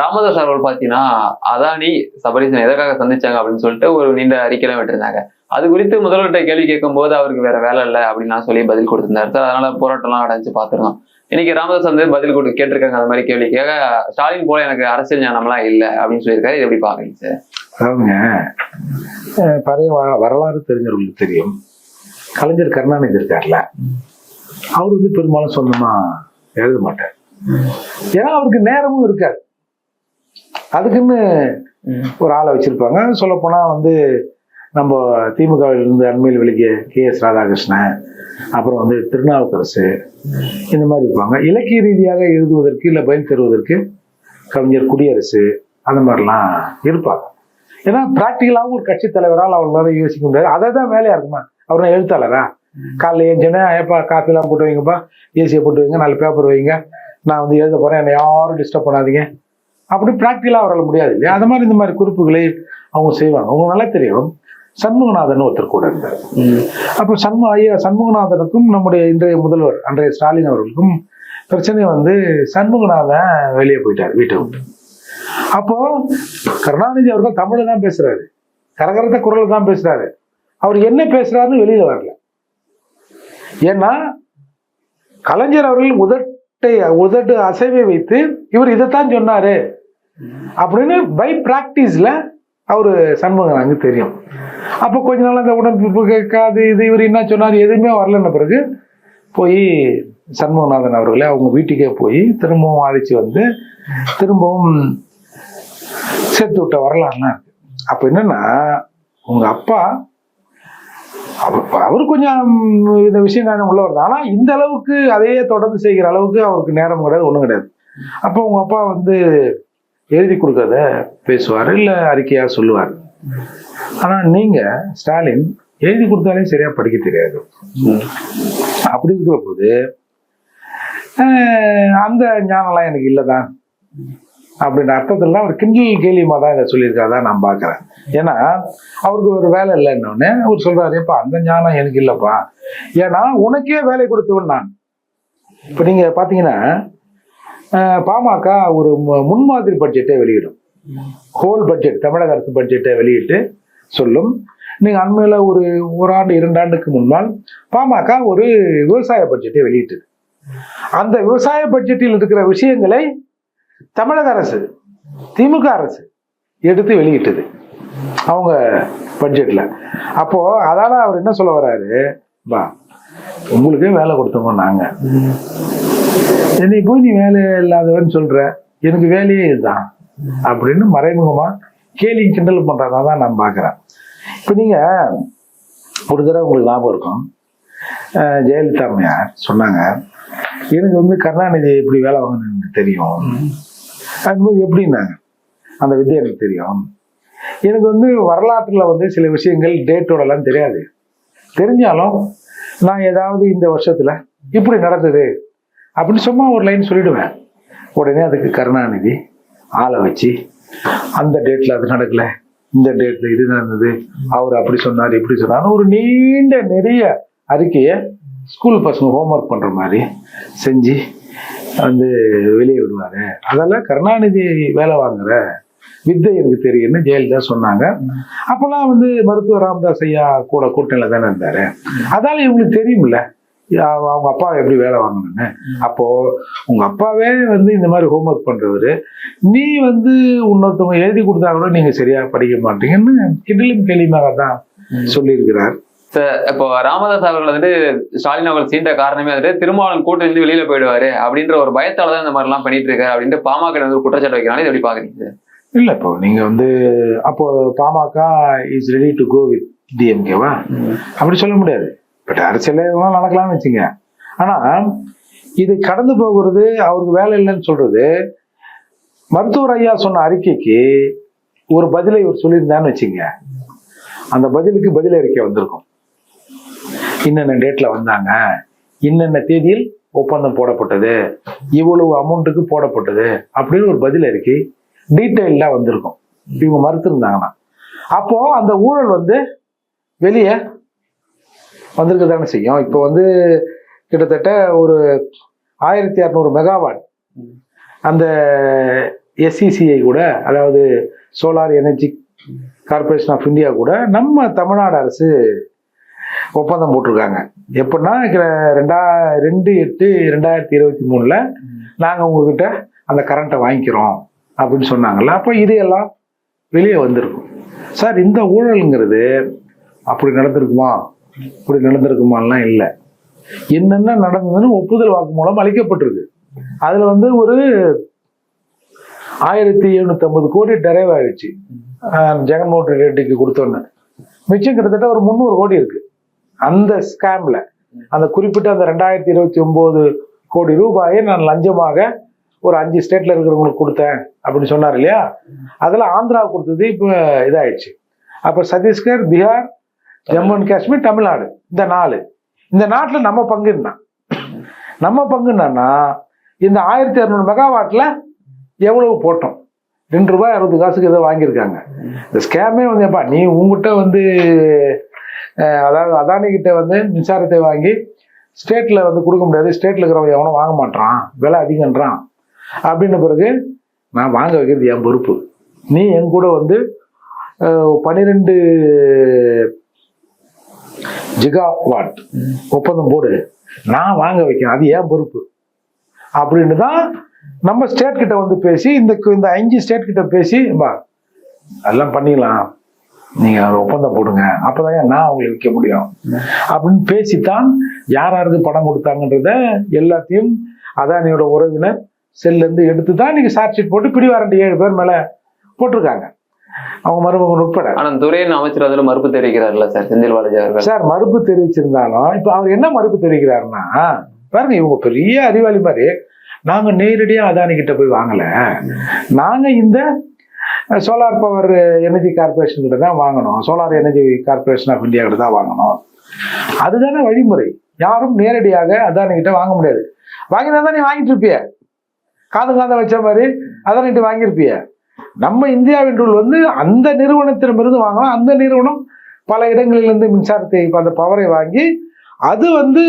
ராமதாஸ் அவர்கள் பாத்தீங்கன்னா அதானி சபரீசன் எதற்காக சந்திச்சாங்க அப்படின்னு சொல்லிட்டு ஒரு நீண்ட அறிக்கையெல்லாம் விட்டுருந்தாங்க. அது குறித்து முதல்வர்கிட்ட கேள்வி கேட்கும் போது அவருக்கு வேற வேலை இல்லை அப்படின்னு சொல்லி பதில் கொடுத்திருந்தாரு. சார் அதனால போராட்டம்லாம் அடைஞ்சு பார்த்துருந்தோம். இன்னைக்கு ராமதாஸ் வந்து பதில் கொடு கேட்டிருக்காங்க அந்த மாதிரி கேள்வி கேட்க. ஸ்டாலின் போல எனக்கு அரசியல் ஞானம்லாம் இல்லை அப்படின்னு சொல்லியிருக்காரு. இது எப்படி பாக்குறீங்க சார்? அவங்க பழைய வரலாறு தெரிஞ்சவர்களுக்கு தெரியும். கலைஞர் கருணாநிதி இருக்கார்ல அவர் வந்து பெரும்பாலும் சொந்தமா எழுத மாட்டார். ஏன்னா அவருக்கு நேரமும் இருக்காது. அதுக்குன்னு ஒரு ஆளை வச்சிருப்பாங்க. சொல்ல போனா வந்து நம்ம திமுகவில் இருந்து அண்மையில் வெளியே கே எஸ் ராதாகிருஷ்ணன் அப்புறம் வந்து திருநாவுக்கரசு இந்த மாதிரி இருப்பாங்க. இலக்கிய ரீதியாக எழுதுவதற்கு இல்லை பதில் தருவதற்கு கவிஞர் குடியரசு அந்த மாதிரிலாம் இருப்பாங்க. ஏன்னா ப்ராக்டிக்கலாகவும் ஒரு கட்சி தலைவரால் அவங்களால யோசிக்க முடியாது. அதை தான் வேலையா இருக்குமா? அவர் என்ன எழுத்தாளரா? காலைல ஏஞ்சோன்னே ஏப்பா காஃபிலாம் போட்டு வைங்கப்பா. ஏசியை போட்டு வைங்க நாலு பேப்பர் வைங்க. நான் வந்து எழுத போறேன். என்னை யாரும் டிஸ்டர்ப் பண்ணாதீங்க. அப்படி ப்ராக்டிக்கலாக அவரால் முடியாது இல்லையா? அது மாதிரி இந்த மாதிரி குறிப்புகளை அவங்க செய்வாங்க. அவங்க நல்லா தெரியும். சண்முகநாதன் ஒருத்தர் கூட இருந்தார். அப்போ சண்மு ஐயா சண்முகநாதனுக்கும் நம்முடைய இன்றைய முதல்வர் அன்றைய ஸ்டாலின் அவர்களுக்கும் பிரச்சனை வந்து சண்முகநாதன் வெளியே போயிட்டார் வீட்டை விட்டு. அப்போ கருணாநிதி அவர்கள் தமிழ்ல தான் பேசுறாரு. கரகரத்த குரல்ல தான் பேசுறாரு. அவர் என்ன பேசுறாருன்னு வெளியில வரல. ஏன்னா கலைஞர் அவர்கள் உதட்டை உதட்டு அசைவை வைத்து இவர் இதைத்தான் சொன்னாரு. அப்படின்னு பை பிராக்டிஸ்ல அவரு சண்முகனாங்க தெரியும். அப்போ கொஞ்ச நாள் அந்த உடம்பு கேட்காது இது இவர் என்ன சொன்னார் எதுவுமே வரலன்ன பிறகு போய் சண்முகநாதன் அவர்களே அவங்க வீட்டுக்கே போய் திரும்பவும் அழைச்சி வந்து திரும்பவும் சேர்த்து விட்ட வரலான்னா இருக்கு. அப்ப என்னன்னா உங்க அப்பா அவர் அவர் கொஞ்சம் இந்த விஷயம் நான் உள்ளவர் தான். ஆனால் இந்த அளவுக்கு அதையே தொடர்ந்து செய்கிற அளவுக்கு அவருக்கு நேரம் கிடையாது ஒன்றும் கிடையாது. அப்போ உங்க அப்பா வந்து எழுதி கொடுக்கறத பேசுவார் இல்லை அறிக்கையாக சொல்லுவார்? ஆனால் நீங்கள் ஸ்டாலின் எழுதி கொடுத்தாலே சரியாக படிக்க தெரியாது. அப்படி இருக்கிற போது அந்த ஞானம்லாம் எனக்கு இல்லை தான் அப்படின்ற அர்த்தத்தில் அவர் கிண்டல் கேலியமா தான் இதை சொல்லியிருக்காதா நான் பார்க்குறேன். ஏன்னா அவருக்கு ஒரு வேலை இல்லைன்னொடனே அவர் சொல்கிறாரு "ஏப்பா அந்த ஞானம் எனக்கு இல்லைப்பா. ஏன்னா உனக்கே வேலை கொடுத்தவன் நான். இப்போ நீங்கள் பார்த்தீங்கன்னா பாமக ஒரு மு- முன்மாதிரி பட்ஜெட்டை வெளியிடும். ஹோல் பட்ஜெட் தமிழக அரசு பட்ஜெட்டை வெளியிட்டு சொல்லும். நீங்கள் அண்மையில் ஒரு ஒரு ஆண்டு இரண்டு ஆண்டுக்கு முன்னால் பாமக ஒரு விவசாய பட்ஜெட்டை வெளியிட்டது. அந்த விவசாய பட்ஜெட்டில் இருக்கிற விஷயங்களை தமிழக அரசு திமுக அரசு எடுத்து வெளியிட்டது அவங்க பட்ஜெட்ல அப்போ அதால அவர் என்ன சொல்ல வர்றாரு பா உங்களுக்கே வேலை கொடுத்தோம் நாங்க. என்னை போய் நீ வேலை இல்லாதவன்னு சொல்ற? எனக்கு வேலையே இதுதான் அப்படின்னு மறைமுகமா கேலி கிண்டல் பண்றதான் தான் நான் பாக்குறேன் இப்போ நீங்க ஒரு தடவை உங்களுக்கு லாபம் இருக்கும். ஜெயலலிதா அம்மையார் சொன்னாங்க எனக்கு வந்து கருணாநிதி எப்படி வேலை வாங்கணும்னு தெரியும். அதுபோது எப்படின்னாங்க அந்த வித்தை எனக்கு தெரியும். எனக்கு வந்து வரலாற்றுல வந்து சில விஷயங்கள் டேட்டோடலாம் தெரியாது. தெரிஞ்சாலும் நான் ஏதாவது இந்த வருஷத்துல இப்படி நடந்தது அப்படின்னு சும்மா ஒரு லைன் சொல்லிடுவேன். உடனே அதுக்கு கருணாநிதி ஆளை வச்சு அந்த டேட்ல அது நடக்கல இந்த டேட்ல இது நடந்தது அவர் அப்படி சொன்னார் இப்படி சொன்னார் ஒரு நீண்ட நிறைய அறிக்கையை ஸ்கூல் பசங்க ஹோம்ஒர்க் பண்ற மாதிரி செஞ்சு வந்து வெளியே விடுவாரு. அதெல்லாம் கருணாநிதி வேலை வாங்குற வித்தை எனக்கு தெரியும்னு ஜெயலலிதா சொன்னாங்க. அப்பெல்லாம் வந்து மருத்துவர் ராமதாஸ் ஐயா கூட கூட்டணியில தானே இருந்தாரு. அதால இவங்களுக்கு தெரியும்ல அவ- அவங்க அப்பா எப்படி வேலை வாங்கணும்னு. அப்போ உங்க அப்பாவே வந்து இந்த மாதிரி ஹோம்ஒர்க் பண்றவரு நீ வந்து இன்னொருத்தவங்க எழுதி கொடுத்தா கூட நீங்க சரியா படிக்க மாட்டீங்கன்னு கிண்டலும் கேலியுமாக தான் சொல்லியிருக்கிறார். இப்போ ராமதாஸ் அவர்கள் வந்துட்டு ஸ்டாலின் அவர்கள் சீண்ட காரணமே வந்துட்டு திருமாவளவன் கூட்டிலிருந்து வெளியில போயிடுவாரு அப்படின்ற ஒரு பயத்தால தான் இந்த மாதிரி எல்லாம் பண்ணிட்டு இருக்காரு அப்படின்ட்டு பாமக வந்து குற்றச்சாட்டு வைக்கிறாங்க. எப்படி பாக்குறீங்க இல்ல இப்போ நீங்க வந்து அப்போ PMK is ready to go with டிஎம்கேவா அப்படி சொல்ல முடியாது. பட் அரசியலே நடக்கலாம்னு வச்சுங்க. ஆனா இது கடந்து போகிறது அவருக்கு வேலை இல்லைன்னு சொல்றது மருத்துவர் ஐயா சொன்ன அறிக்கைக்கு ஒரு பதிலை இவர் சொல்லியிருந்தான்னு வச்சுங்க. அந்த பதிலுக்கு பதில் அறிக்கை வந்திருக்கும். இன்னென்ன டேட்ல வந்தாங்க? இன்னென்ன தேதியில் ஒப்பந்தம் போடப்பட்டது? இவ்வளவு அமௌண்ட்டுக்கு போடப்பட்டது? அப்படின்னு ஒரு பதில் இருக்கு. டீட்டெயில்டா வந்திருக்கும். இவங்க மறுத்திருந்தாங்கன்னா. அப்போ அந்த ஊழல் வந்து வெளியே வந்திருக்க தானே செய்யும். இப்போ வந்து கிட்டத்தட்ட ஒரு ஆயிரத்தி இரநூறு மெகாவாட் அந்த எஸ்சிசிஐ கூட அதாவது solar energy corporation of India கூட நம்ம தமிழ்நாடு அரசு ஒப்பந்தம் போட்டிருக்காங்க. எப்படின்னா ரெண்டா ரெண்டு எட்டு ரெண்டாயிரத்தி இருபத்தி மூணில் நாங்கள் உங்ககிட்ட அந்த கரண்ட்டை வாங்கிக்கிறோம் அப்படின்னு சொன்னாங்கல்ல. அப்போ இதையெல்லாம் வெளியே வந்திருக்கும். சார் இந்த ஊழலுங்கிறது அப்படி நடந்திருக்குமா? இப்படி நடந்திருக்குமாலாம் இல்லை. என்னென்ன நடந்ததுன்னு ஒப்புதல் வாக்கு மூலம் அளிக்கப்பட்டிருக்கு. அதில் வந்து ஒரு ஆயிரத்தி எழுநூத்தி ஐம்பது கோடி டெரைவ் ஆயிடுச்சு. ஜெகன்மோகன் ரெட்டிக்கு கொடுத்தோன்னு. மிச்சம் கிட்டத்தட்ட ஒரு முந்நூறு கோடி இருக்கு. அந்த ஸ்கேம்ல அந்த குறிப்பிட்ட அந்த ரெண்டாயிரத்தி இருபத்தி ஒன்பது கோடி ரூபாயை நான் லஞ்சமாக ஒரு அஞ்சு ஸ்டேட்ல இருக்கிறவங்களுக்கு கொடுத்தேன் அப்படின்னு சொன்னார் இல்லையா? அதில் ஆந்திரா கொடுத்தது இப்போ இதாயிடுச்சு. அப்போ சத்தீஸ்கர் பீகார் ஜம்மு அண்ட் காஷ்மீர் தமிழ்நாடு. இந்த நாலு. இந்த நாட்டில் நம்ம பங்கு என்ன? நம்ம பங்கு என்னன்னா இந்த ஆயிரத்தி இரநூறு மெகாவாட்டில் எவ்வளவு போட்டோம்? ரெண்டு ரூபாய் அறுபது காசுக்கு ஏதோ வாங்கியிருக்காங்க. இந்த ஸ்கேமே வந்து எப்பா நீ உங்ககிட்ட வந்து அதாவது அதானி கிட்ட வந்து மின்சாரத்தை வாங்கி ஸ்டேட்டில் வந்து கொடுக்க முடியாது. ஸ்டேட்டில் இருக்கிறவங்க எவனும் வாங்க மாட்டான் விலை அதிகன்றான் அப்படின்ன பிறகு நான் வாங்க வைக்கிறது என் பொறுப்பு. நீ என் கூட வந்து பன்னிரெண்டு ஜிகா வாட் ஒப்பந்தம் போடு. நான் வாங்க வைக்கிறேன். அது ஏன் பொறுப்பு. அப்படின்னு தான் நம்ம ஸ்டேட் கிட்ட வந்து பேசி இந்த இந்த அஞ்சு ஸ்டேட் கிட்ட பேசி பா அதெல்லாம் பண்ணிக்கலாம் நீங்க ஒரு ஒப்பந்தம் போடுங்க. அப்பதான் நான் அவங்களுக்கு விற்க முடியும். அப்படின்னு பேசித்தான் யார் யாருக்கு பணம் கொடுத்தாங்கன்றத எல்லாத்தையும் அதானியோட உறவினர் செல்ல இருந்து எடுத்து தான் நீங்க சார்ஜ் ஷீட் போட்டு பிடிவாரண்டு ஏழு பேர் மேல போட்டிருக்காங்க. அவங்க மருமகன் உட்பட. ஆனா துரையின் அமைச்சர் அதுல மறுப்பு தெரிவிக்கிறார்ல சார் செந்தில் பாலாஜி அவர்கள்? சார் மறுப்பு தெரிவிச்சிருந்தாலும் இப்ப அவர் என்ன மறுப்பு தெரிவிக்கிறாருன்னா பாருங்க இவங்க பெரிய அறிவாளி மாதிரி நாங்க நேரடியா அதானி கிட்ட போய் வாங்கல. நாங்க இந்த சோலார் பவர் எனர்ஜி கார்பரேஷன் கிட்ட தான் வாங்கணும். Solar energy corporation of India கிட்ட தான் வாங்கணும். அதுதானே வழிமுறை. யாரும் நேரடியாக அதான் கிட்ட வாங்க முடியாது. வாங்கினா தான் நீ வாங்கிட்டு இருப்பிய. காது காதை வச்ச மாதிரி அதான் கிட்ட வாங்கியிருப்பிய. நம்ம இந்தியாவின் ரூல் வந்து அந்த நிறுவனத்திடமிருந்து வாங்கலாம். அந்த நிறுவனம் பல இடங்களிலிருந்து மின்சாரத்தை அந்த பவரை வாங்கி அது வந்து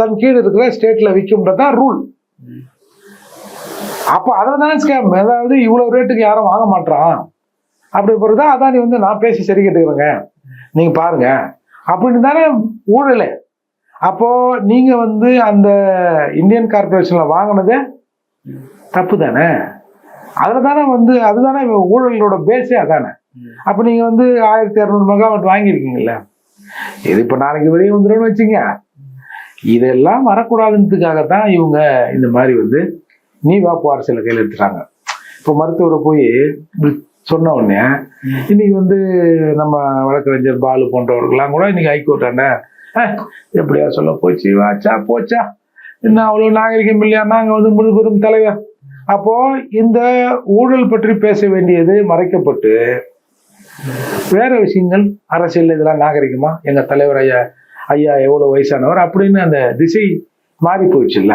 தன் கீழ் இருக்கிற ஸ்டேட்ல விற்கும்ன்றது தான் ரூல் அப்போ அதில் தானே ஸ்கேம் அதாவது இவ்வளோ ரேட்டுக்கு யாரும் வாங்க மாட்டான் அப்படி பிறகு அதானி அதான் நீ வந்து நான் பேசி சரி கேட்டுக்கிறேங்க. நீங்கள் பாருங்க. அப்படின்னு தானே ஊழல். அப்போது நீங்கள் வந்து அந்த இந்தியன் கார்பரேஷனில் வாங்கினது தப்பு தானே அதில் தானே வந்து அதுதானே ஊழலோட பேஸே அதானே? அப்போ நீங்கள் வந்து ஆயிரத்தி இரநூறு மெகாவாட் வாங்கியிருக்கீங்கல்ல. இது இப்போ நாளைக்கு வெளியே வந்துடும் வச்சுங்க இதெல்லாம் வரக்கூடாதுன்றதுக்காகத்தான் இவங்க இந்த மாதிரி வந்து நீ வாப்பு அரசியல கையில் எடுத்துட்டாங்க. இப்போ மருத்துவரை போய் சொன்ன உடனே இன்னைக்கு வந்து நம்ம வழக்கறிஞர் பாலு போன்றவர்கள்லாம் கூட இன்னைக்கு ஹைகோர்ட் அண்ணன் எப்படியா சொல்ல போச்சு வாச்சா போச்சா? இன்னும் அவ்வளோ நாகரிகம் இல்லையா? நாங்கள் வந்து முழு பெரும் தலைவர். அப்போ இந்த ஊழல் பற்றி பேச வேண்டியது மறைக்கப்பட்டு வேற விஷயங்கள் அரசியல் இதெல்லாம் நாகரிகமா? எங்க தலைவர் ஐயா ஐயா எவ்வளவு வயசானவர்? அப்படின்னு அந்த திசை மாறி போயிடுச்சுல்ல